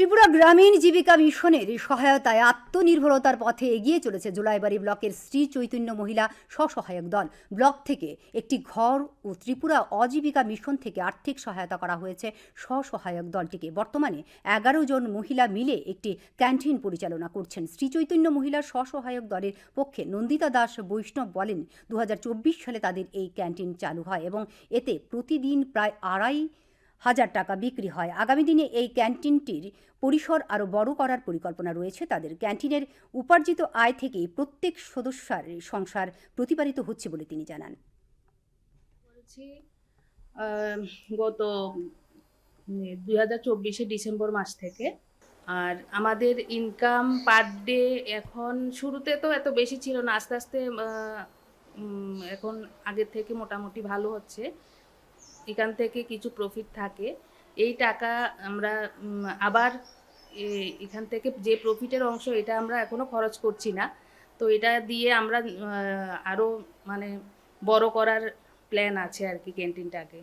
ত্রিপুরা গ্রামীণ জীবিকা মিশনের সহায়তায় আত্মনির্ভরতার পথে এগিয়ে চলেছে জুলাইবাড়ি ব্লকের শ্রী চৈতন্য মহিলা স্বসহায়ক দল। ব্লক থেকে একটি ঘর ও ত্রিপুরা অজীবিকা মিশন থেকে আর্থিক সহায়তা করা হয়েছে স্বসহায়ক দলটিকে। বর্তমানে এগারো জন মহিলা মিলে একটি ক্যান্টিন পরিচালনা করছেন শ্রী চৈতন্য মহিলা স্বসহায়ক দলের পক্ষে নন্দিতা দাস বৈষ্ণব বলেন দু হাজার চব্বিশ সালে তাদের এই ক্যান্টিন চালু হয় এবং এতে প্রতিদিন প্রায় আড়াই হাজার টাকা বিক্রি হয়। আগামী দিনে এই ক্যান্টিনটির পরিসর আরও বড় করার পরিকল্পনা রয়েছে। তাদের ক্যান্টিনের উপার্জিত আয় থেকেই প্রত্যেক সদস্যার সংসার প্রতিপালিত হচ্ছে বলে তিনি জানান। গত দুই হাজার চব্বিশে ডিসেম্বর মাস থেকে আর আমাদের ইনকাম পার ডে এখন শুরুতে তো এত বেশি ছিল না। আস্তে আস্তে এখন আগের থেকে মোটামুটি ভালো হচ্ছে। এখান থেকে কিছু প্রফিট থাকে। এই টাকা আমরা আবার এখান থেকে যে প্রফিটের অংশ এটা আমরা এখনও খরচ করছি না। তো এটা দিয়ে আমরা আহ, আরও মানে বড় করার প্ল্যান আছে আর কি ক্যান্টিনটাকে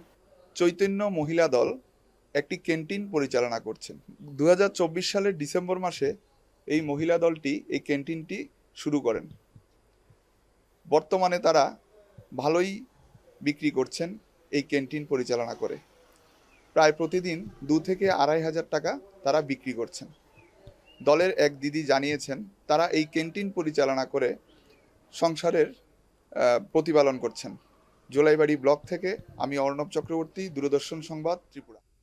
চৈতন্য মহিলা দল একটি ক্যান্টিন পরিচালনা করছেন। দু হাজার চব্বিশ সালের ডিসেম্বর মাসে এই মহিলা দলটি এই ক্যান্টিনটি শুরু করেন। বর্তমানে তারা ভালোই বিক্রি করছেন। এই ক্যান্টিন পরিচালনা করে। প্রায় প্রতিদিন দু থেকে আড়াই হাজার টাকা তারা বিক্রি করছেন। দলের এক দিদি জানিয়েছেন, তারা এই ক্যান্টিন পরিচালনা করে সংসারের প্রতিপালন করছেন। জোলাইবাড়ি ব্লক থেকে আমি অর্ণব চক্রবর্তী, দূরদর্শন সংবাদ, ত্রিপুরা।